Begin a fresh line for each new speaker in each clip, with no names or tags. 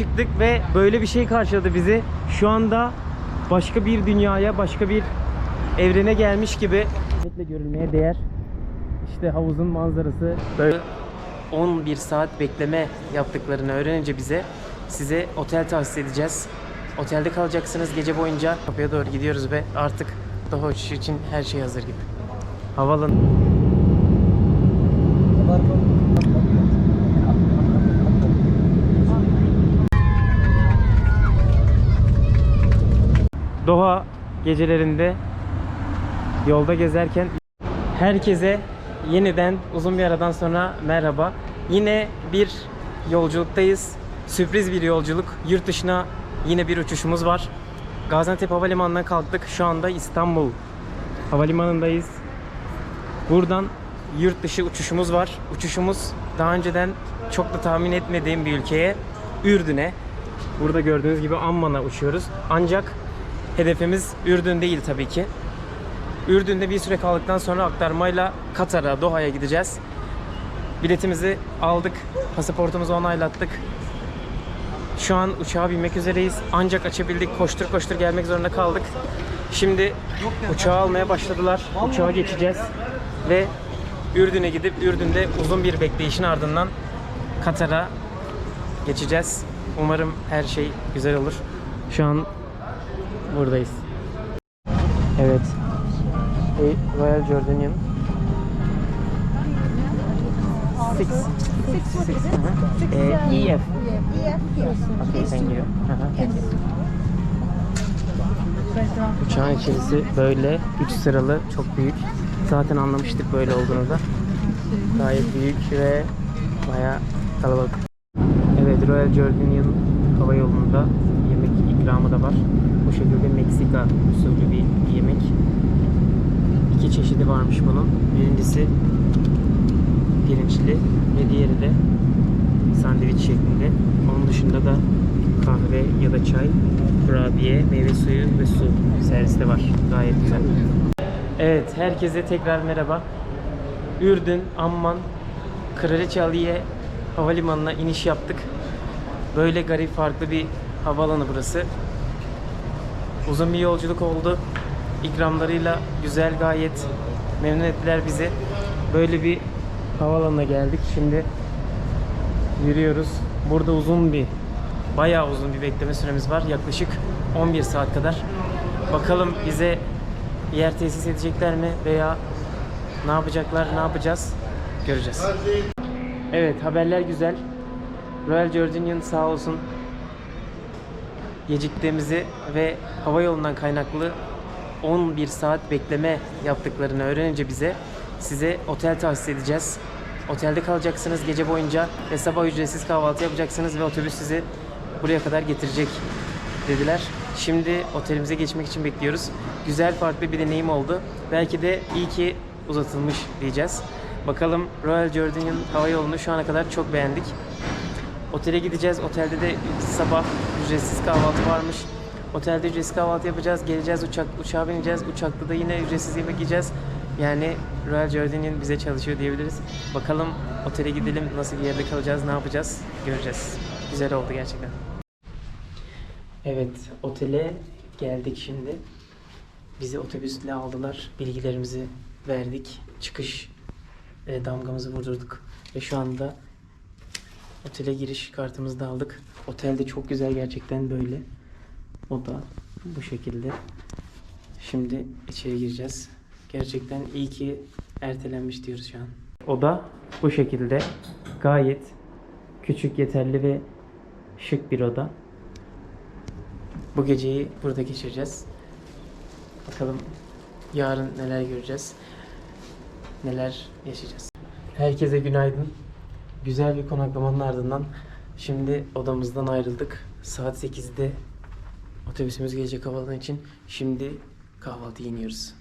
çıktık ve böyle bir şey karşıladı bizi. Şu anda başka bir dünyaya, başka bir evrene gelmiş gibi. Kesinlikle görülmeye değer. İşte havuzun manzarası böyle 11 saat bekleme yaptıklarını öğrenince bize size otel tahsis edeceğiz. Otelde kalacaksınız gece boyunca. Kapıya doğru gidiyoruz ve artık daha uçuş için her şey hazır gibi. Havalan. Doha gecelerinde yolda gezerken herkese yeniden uzun bir aradan sonra merhaba. Yine bir yolculuktayız. Sürpriz bir yolculuk. Yurt dışına yine bir uçuşumuz var. Gaziantep Havalimanı'ndan kalktık. Şu anda İstanbul Havalimanı'ndayız. Buradan yurt dışı uçuşumuz var. Uçuşumuz daha önceden çok da tahmin etmediğim bir ülkeye, Ürdün'e. Burada gördüğünüz gibi Amman'a uçuyoruz. Ancak hedefimiz Ürdün değil tabii ki. Ürdün'de bir süre kaldıktan sonra aktarmayla Katar'a, Doha'ya gideceğiz. Biletimizi aldık, pasaportumuzu onaylattık. Şu an uçağa binmek üzereyiz. Ancak açabildik, koştur koştur gelmek zorunda kaldık. Şimdi uçağı almaya başladılar. Uçağa geçeceğiz ve Ürdün'e gidip Ürdün'de uzun bir bekleyişin ardından Katar'a geçeceğiz. Umarım her şey güzel olur. Şu an buradayız. Evet. Royal Jordanian. Six. Six. Six. Hı hı. E, EF. Okay, thank you. You. Uçağın içerisi böyle 3 sıralı çok büyük. Zaten anlamıştık böyle olduğunu da. Gayet büyük ve bayağı kalabalık. Evet Royal Jordanian hava yolunda yemek ikramı da var. Bu şekilde Meksika usulü bir yemek. İki çeşidi varmış bunun. Birincisi pirinçli ve diğeri de sandviç şeklinde. Onun dışında da kahve ya da çay, kurabiye, meyve suyu ve su serviste var. Gayet güzel. Evet, herkese tekrar merhaba. Ürdün, Amman, Kraliçe Aliye Havalimanı'na iniş yaptık. Böyle garip farklı bir havaalanı burası. Uzun bir yolculuk oldu. İkramlarıyla güzel gayet memnun ettiler bizi. Böyle bir havaalanına geldik. Şimdi yürüyoruz. Burada uzun bir bayağı uzun bir bekleme süremiz var. Yaklaşık 11 saat kadar. Bakalım bize yer tesis edecekler mi veya ne yapacaklar, ne yapacağız göreceğiz. Evet haberler güzel. Royal Jordanian sağ olsun geciktiğimizi ve hava yolundan kaynaklı 11 saat bekleme yaptıklarını öğrenince bize size otel tahsis edeceğiz. Otelde kalacaksınız gece boyunca ve sabah ücretsiz kahvaltı yapacaksınız ve otobüs sizi buraya kadar getirecek dediler. Şimdi otelimize geçmek için bekliyoruz. Güzel farklı bir deneyim oldu. Belki de iyi ki uzatılmış diyeceğiz. Bakalım Royal Jordanian hava yolunu şu ana kadar çok beğendik. Otele gideceğiz. Otelde de sabah ücretsiz kahvaltı varmış. Otelde ücretsiz kahvaltı yapacağız. Geleceğiz uçak uçağa bineceğiz. Uçakta da yine ücretsiz yemek yiyeceğiz. Yani Royal Jordanian bize çalışıyor diyebiliriz. Bakalım otele gidelim. Nasıl bir yerde kalacağız, ne yapacağız göreceğiz. Güzel oldu gerçekten. Evet, otele geldik şimdi. Bizi otobüsle aldılar. Bilgilerimizi verdik. Çıkış e, damgamızı vurdurduk. Ve şu anda otele giriş kartımızı da aldık. Otelde çok güzel gerçekten böyle. O da bu şekilde. Şimdi içeri gireceğiz. Gerçekten iyi ki ertelenmiş diyoruz şu an. Oda bu şekilde. Gayet küçük, yeterli ve şık bir oda. Bu geceyi burada geçireceğiz. Bakalım yarın neler göreceğiz. Neler yaşayacağız. Herkese günaydın. Güzel bir konaklamanın ardından şimdi odamızdan ayrıldık. Saat 8'de otobüsümüz gelecek havaalanı için. Şimdi kahvaltı yeniyoruz.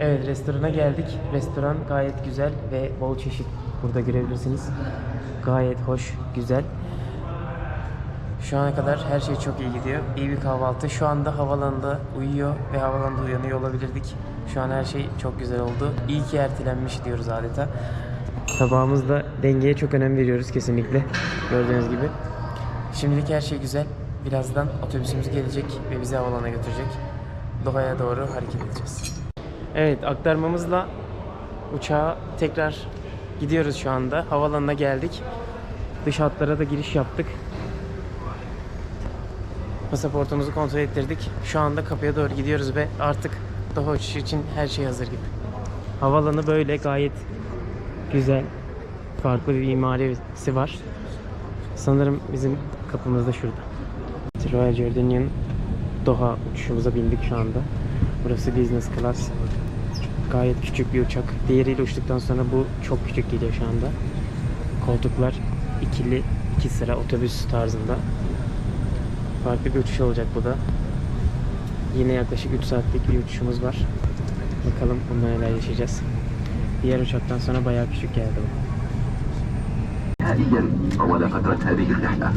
Evet restorana geldik. Restoran gayet güzel ve bol çeşit burada görebilirsiniz. Gayet hoş, güzel. Şu ana kadar her şey çok iyi gidiyor. İyi bir kahvaltı. Şu anda havalanında uyuyor ve havalanında uyanıyor olabilirdik. Şu an her şey çok güzel oldu. İyi ki ertelenmiş diyoruz adeta. Tabağımızda dengeye çok önem veriyoruz kesinlikle. Gördüğünüz gibi. Şimdilik her şey güzel. Birazdan otobüsümüz gelecek ve bizi havalana götürecek. Doha'ya doğru hareket edeceğiz. Evet aktarmamızla uçağa tekrar gidiyoruz şu anda. Havalanına geldik. Dış hatlara da giriş yaptık. Pasaportumuzu kontrol ettirdik. Şu anda kapıya doğru gidiyoruz ve artık Doha uçuşu için her şey hazır gibi. Havalanı böyle gayet güzel. Farklı bir mimarisi var. Sanırım bizim kapımız da şurada. Royal Jordanian Doha uçuşumuza bindik şu anda. Burası business class. Gayet küçük bir uçak. Diğeriyle uçtuktan sonra bu çok küçük geliyor şu anda. Koltuklar ikili, iki sıra otobüs tarzında. Farklı bir uçuş olacak bu da. Yine yaklaşık 3 saatlik bir uçuşumuz var. Bakalım bunda neler yaşayacağız. Diğer uçaktan sonra bayağı küçük geldi bu.
نهائيا طوال فترة هذه الرحلة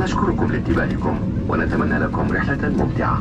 نشكركم لانتباهكم ونتمنى لكم رحلة ممتعة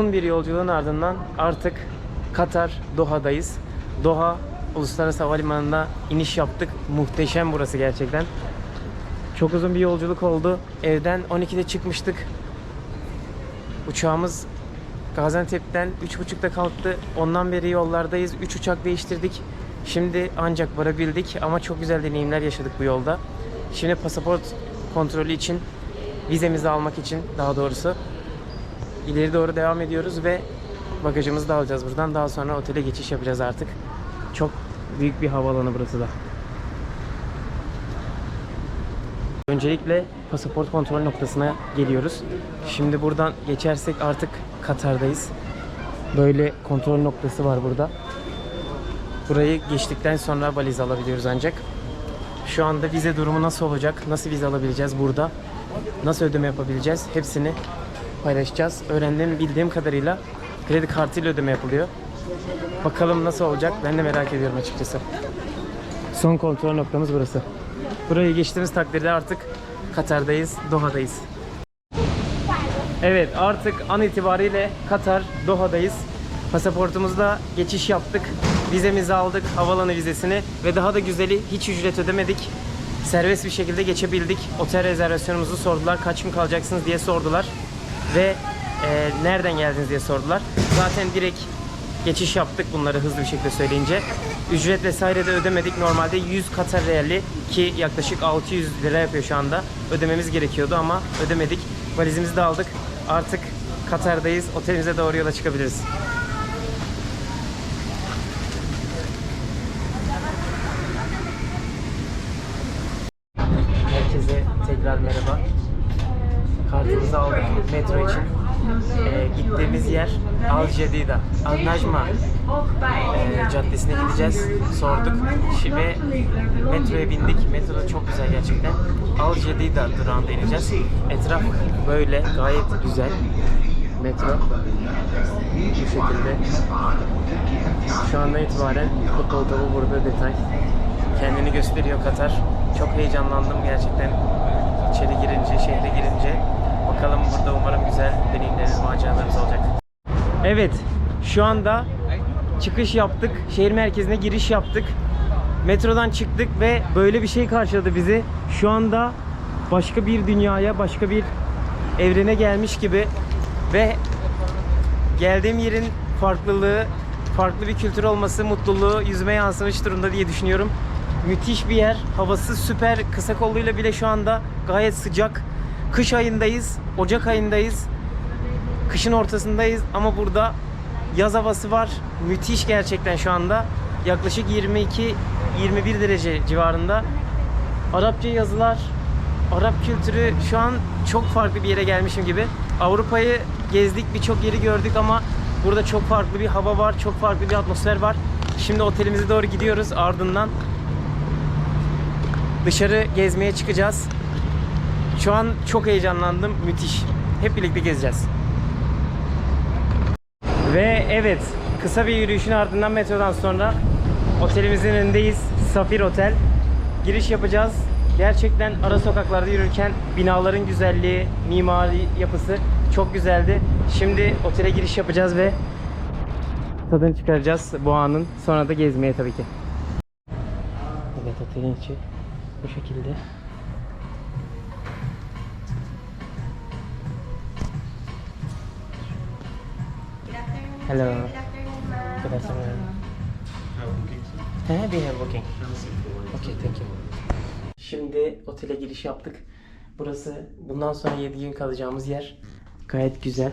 Uzun bir yolculuğun ardından artık Katar Doha'dayız. Doha Uluslararası Havalimanı'na iniş yaptık. Muhteşem burası gerçekten. Çok uzun bir yolculuk oldu. Evden 12'de çıkmıştık. Uçağımız Gaziantep'ten 3.30'da kalktı. Ondan beri yollardayız. 3 uçak değiştirdik. Şimdi ancak varabildik ama çok güzel deneyimler yaşadık bu yolda. Şimdi pasaport kontrolü için vizemizi almak için daha doğrusu ileri doğru devam ediyoruz ve bagajımızı da alacağız buradan. Daha sonra otele geçiş yapacağız artık. Çok büyük bir havaalanı burası da. Öncelikle pasaport kontrol noktasına geliyoruz. Şimdi buradan geçersek artık Katar'dayız. Böyle kontrol noktası var burada. Burayı geçtikten sonra valiz alabiliyoruz ancak. Şu anda vize durumu nasıl olacak? Nasıl vize alabileceğiz burada? Nasıl ödeme yapabileceğiz? Hepsini paylaşacağız. Öğrendiğim, bildiğim kadarıyla kredi kartıyla ödeme yapılıyor. Bakalım nasıl olacak? Ben de merak ediyorum açıkçası. Son kontrol noktamız burası. Burayı geçtiğimiz takdirde artık Katar'dayız, Doha'dayız. Evet artık an itibariyle Katar, Doha'dayız. Pasaportumuzla geçiş yaptık. Vizemizi aldık, havalanı vizesini ve daha da güzeli hiç ücret ödemedik. Serbest bir şekilde geçebildik. Otel rezervasyonumuzu sordular. Kaç gün kalacaksınız diye sordular. Ve e, nereden geldiniz diye sordular. Zaten direkt geçiş yaptık bunları hızlı bir şekilde söyleyince. Ücret vesaire de ödemedik. Normalde 100 Katar reali ki yaklaşık 600 lira yapıyor şu anda. Ödememiz gerekiyordu ama ödemedik. Valizimizi de aldık. Artık Katar'dayız. Otelimize doğru yola çıkabiliriz. Herkese tekrar merhaba. Kartımızı aldık metro Ee, gittiğimiz yer Al Jadida, Al Najma ee, caddesine gideceğiz. Sorduk. Şimdi metroya bindik. Metro da çok güzel gerçekten. Al Jadida durağında ineceğiz. Etraf böyle gayet güzel. Metro bu şekilde. Şu andan itibaren futbol topu burada detay. Kendini gösteriyor Katar. Çok heyecanlandım gerçekten içeri girince, şehre girince. Bakalım burada umarım güzel deneyimlerimiz, maceralarımız olacak. Evet, şu anda çıkış yaptık. Şehir merkezine giriş yaptık. metrodan çıktık ve böyle bir şey karşıladı bizi. Şu anda başka bir dünyaya, başka bir evrene gelmiş gibi ve geldiğim yerin farklılığı, farklı bir kültür olması, mutluluğu yüzüme yansımış durumda diye düşünüyorum. Müthiş bir yer. Havası süper. Kısa kolluyla bile şu anda gayet sıcak. Kış ayındayız. Ocak ayındayız. Kışın ortasındayız ama burada yaz havası var. Müthiş gerçekten şu anda. Yaklaşık 22 21 derece civarında. Arapça yazılar, Arap kültürü şu an çok farklı bir yere gelmişim gibi. Avrupa'yı gezdik, birçok yeri gördük ama burada çok farklı bir hava var, çok farklı bir atmosfer var. Şimdi otelimize doğru gidiyoruz. Ardından dışarı gezmeye çıkacağız. Şu an çok heyecanlandım. Müthiş. Hep birlikte gezeceğiz. Ve evet, kısa bir yürüyüşün ardından metrodan sonra otelimizin önündeyiz. Safir Otel. Giriş yapacağız. Gerçekten ara sokaklarda yürürken binaların güzelliği, mimari yapısı çok güzeldi. Şimdi otele giriş yapacağız ve tadını çıkaracağız bu anın. Sonra da gezmeye tabii ki. Evet otelin içi bu şekilde. Hello. Good afternoon. He, we have booking. Okay, thank you. Şimdi otele giriş yaptık. Burası bundan sonra 7 gün kalacağımız yer. Gayet güzel.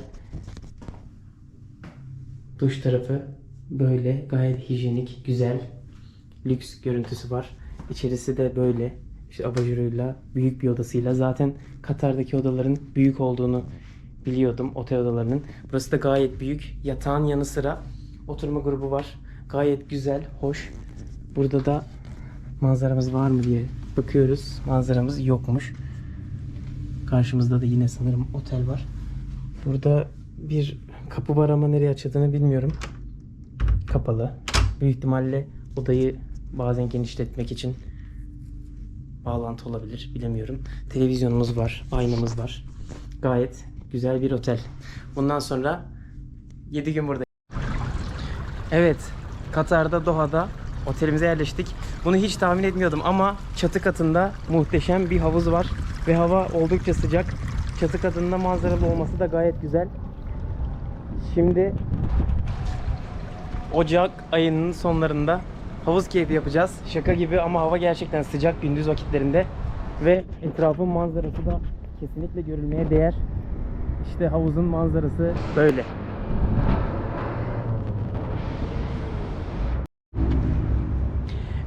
Duş tarafı böyle gayet hijyenik, güzel, lüks görüntüsü var. İçerisi de böyle işte abajuruyla, büyük bir odasıyla. Zaten Katar'daki odaların büyük olduğunu biliyordum, otel odalarının. Burası da gayet büyük. Yatağın yanı sıra oturma grubu var. Gayet güzel, hoş. Burada da manzaramız var mı diye bakıyoruz. Manzaramız yokmuş. Karşımızda da yine sanırım otel var. Burada bir kapı var ama nereye açıldığını bilmiyorum. Kapalı. Büyük ihtimalle odayı bazen genişletmek için bağlantı olabilir. Bilemiyorum. Televizyonumuz var. Aynamız var. Gayet güzel bir otel. Bundan sonra 7 gün burada. Evet. Katar'da Doha'da otelimize yerleştik. Bunu hiç tahmin etmiyordum ama çatı katında muhteşem bir havuz var ve hava oldukça sıcak. Çatı katında manzaralı olması da gayet güzel. Şimdi Ocak ayının sonlarında havuz keyfi yapacağız. Şaka gibi ama hava gerçekten sıcak gündüz vakitlerinde ve etrafın manzarası da kesinlikle görülmeye değer. İşte havuzun manzarası böyle.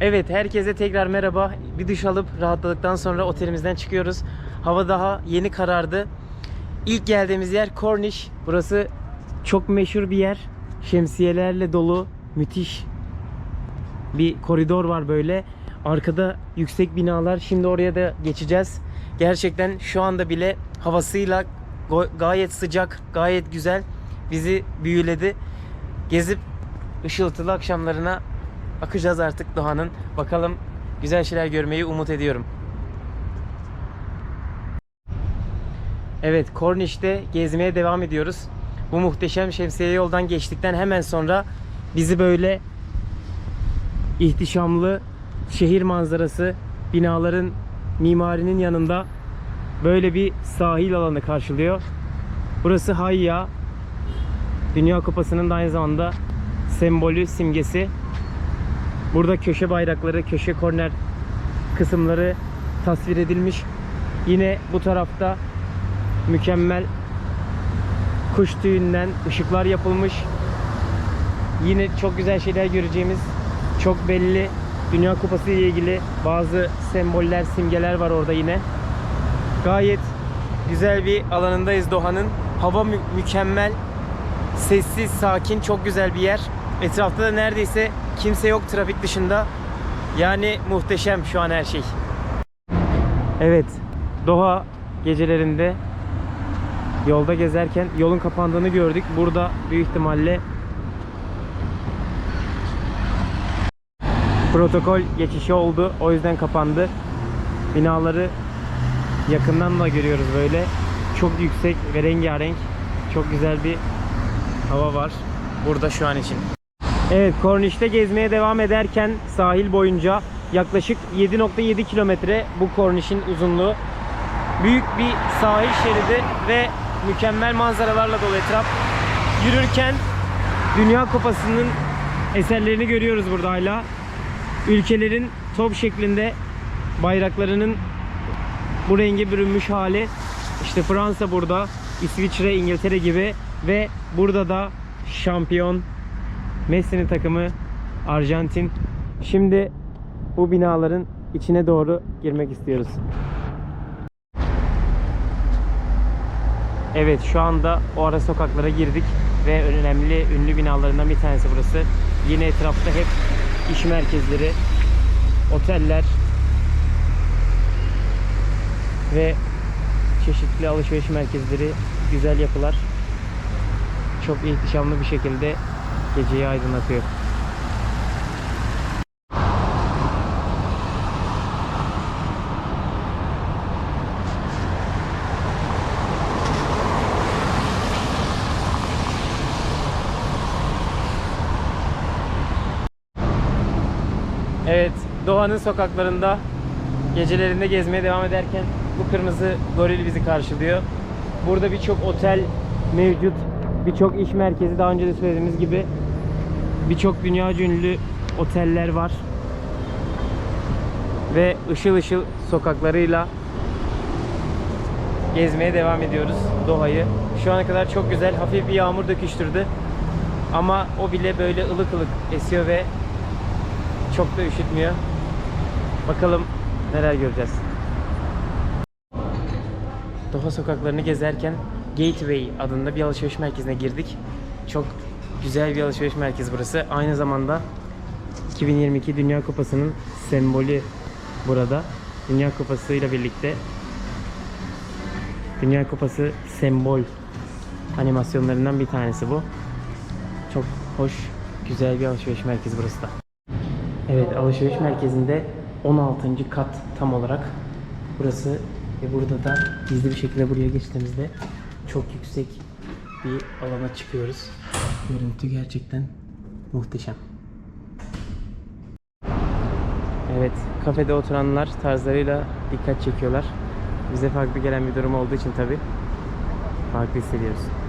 Evet herkese tekrar merhaba. Bir duş alıp rahatladıktan sonra otelimizden çıkıyoruz. Hava daha yeni karardı. İlk geldiğimiz yer Cornish. Burası çok meşhur bir yer. Şemsiyelerle dolu müthiş bir koridor var böyle. Arkada yüksek binalar. Şimdi oraya da geçeceğiz. Gerçekten şu anda bile havasıyla gayet sıcak, gayet güzel. Bizi büyüledi. Gezip ışıltılı akşamlarına akacağız artık Doğan'ın. Bakalım güzel şeyler görmeyi umut ediyorum. Evet, Cornish'te gezmeye devam ediyoruz. Bu muhteşem şemsiye yoldan geçtikten hemen sonra bizi böyle ihtişamlı şehir manzarası, binaların mimarinin yanında böyle bir sahil alanı karşılıyor. Burası Hayya. Dünya Kupası'nın da aynı zamanda sembolü, simgesi. Burada köşe bayrakları, köşe korner kısımları tasvir edilmiş. Yine bu tarafta mükemmel kuş tüyünden ışıklar yapılmış. Yine çok güzel şeyler göreceğimiz çok belli Dünya Kupası ile ilgili bazı semboller, simgeler var orada yine. Gayet güzel bir alanındayız Doha'nın. Hava mü- mükemmel. Sessiz, sakin, çok güzel bir yer. Etrafta da neredeyse kimse yok trafik dışında. Yani muhteşem şu an her şey. Evet, Doha gecelerinde yolda gezerken yolun kapandığını gördük. Burada büyük ihtimalle protokol geçişi oldu. O yüzden kapandı. Binaları yakından da görüyoruz böyle. Çok yüksek ve rengarenk. Çok güzel bir hava var burada şu an için. Evet, Korniş'te gezmeye devam ederken sahil boyunca yaklaşık 7.7 kilometre bu Korniş'in uzunluğu. Büyük bir sahil şeridi ve mükemmel manzaralarla dolu etraf. Yürürken Dünya Kupası'nın eserlerini görüyoruz burada hala. Ülkelerin top şeklinde bayraklarının bu renge bürünmüş hali. İşte Fransa burada, İsviçre, İngiltere gibi ve burada da şampiyon Messi'nin takımı Arjantin. Şimdi bu binaların içine doğru girmek istiyoruz. Evet şu anda o ara sokaklara girdik ve önemli ünlü binalarından bir tanesi burası. Yine etrafta hep iş merkezleri, oteller ve çeşitli alışveriş merkezleri, güzel yapılar çok ihtişamlı bir şekilde geceyi aydınlatıyor. Evet, Doha'nın sokaklarında gecelerinde gezmeye devam ederken bu kırmızı goril bizi karşılıyor. Burada birçok otel mevcut, birçok iş merkezi daha önce de söylediğimiz gibi birçok dünya ünlü oteller var. Ve ışıl ışıl sokaklarıyla gezmeye devam ediyoruz Doha'yı. Şu ana kadar çok güzel, hafif bir yağmur döküştürdü. Ama o bile böyle ılık ılık esiyor ve çok da üşütmüyor. Bakalım neler göreceğiz. Doha sokaklarını gezerken Gateway adında bir alışveriş merkezine girdik. Çok güzel bir alışveriş merkezi burası. Aynı zamanda 2022 Dünya Kupası'nın sembolü burada. Dünya Kupası ile birlikte Dünya Kupası sembol animasyonlarından bir tanesi bu. Çok hoş, güzel bir alışveriş merkezi burası da. Evet, alışveriş merkezinde 16. kat tam olarak burası ve burada da gizli bir şekilde buraya geçtiğimizde çok yüksek bir alana çıkıyoruz. Görüntü gerçekten muhteşem. Evet, kafede oturanlar tarzlarıyla dikkat çekiyorlar. Bize farklı gelen bir durum olduğu için tabi farklı hissediyoruz.